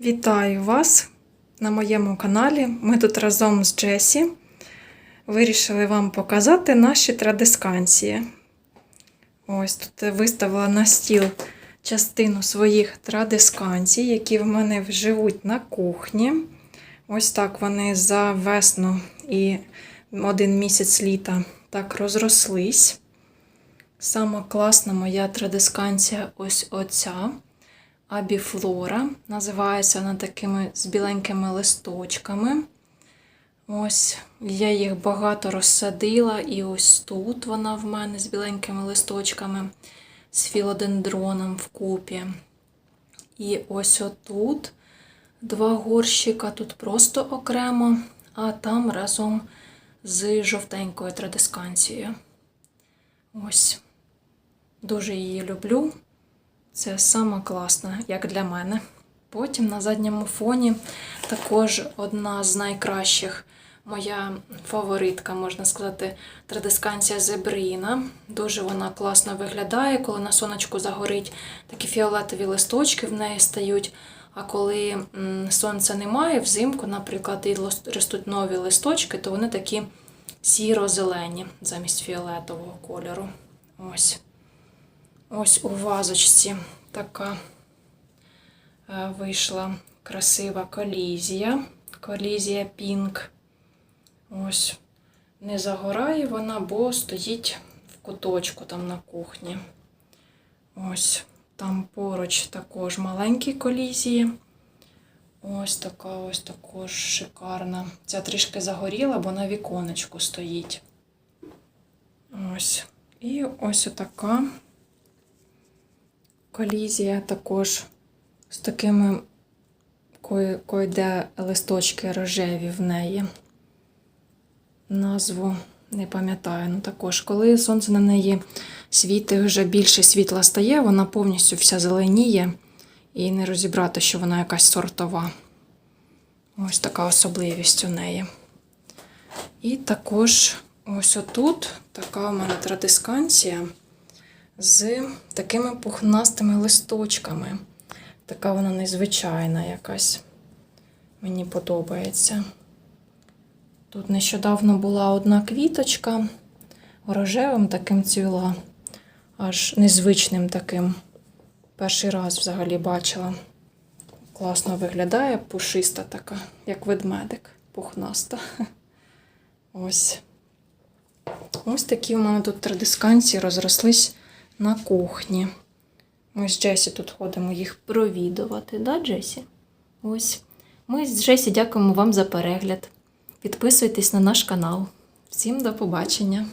Вітаю вас на моєму каналі. Ми тут разом з Джесі вирішили вам показати наші традисканції. Ось тут виставила на стіл частину своїх традисканцій, які в мене живуть на кухні. Ось так вони за весну і один місяць літа так розрослись. Сама класна моя традисканція ось оця. Абіфлора. Називається вона такими з біленькими листочками. Ось я їх багато розсадила, і ось тут вона в мене з біленькими листочками, з філодендроном вкупі. І ось отут два горщика, тут просто окремо, а там разом з жовтенькою традисканцією. Ось. Дуже її люблю. Це сама класна, як для мене. Потім на задньому фоні також одна з найкращих, моя фаворитка, можна сказати, традисканція зебрина. Дуже вона класно виглядає, коли на сонечку загорить такі фіолетові листочки в неї стають. А коли сонця немає, взимку, наприклад, і ростуть нові листочки, то вони такі сіро-зелені замість фіолетового кольору. Ось. Ось у вазочці така е, вийшла красива колізія. Колізія Пінк. Ось. Не загорає вона, бо стоїть в куточку там на кухні. Ось. Там поруч також маленькі колізії. Ось така ось також шикарна. Ця трішки загоріла, бо на віконечку стоїть. Ось. І ось отака колізія також з такими койде листочки рожеві в неї. Назву не пам'ятаю. Ну також, коли сонце на неї світить, вже більше світла стає, вона повністю вся зеленіє і не розібрати, що вона якась сортова. Ось така особливість у неї. І також ось отут така у мене традисканція з такими пухнастими листочками. Така вона незвичайна якась. Мені подобається. Тут нещодавно була одна квіточка, рожевим таким цвіла, аж незвичним таким. Перший раз взагалі бачила. Класно виглядає, пушиста така, як ведмедик, пухнаста. Ось. Ось такі у мене тут традисканції розрослись на кухні. Ми з Джесі тут ходимо їх провідувати, да, Джесі? Ось. Ми з Джесі дякуємо вам за перегляд. Підписуйтесь на наш канал. Всім до побачення!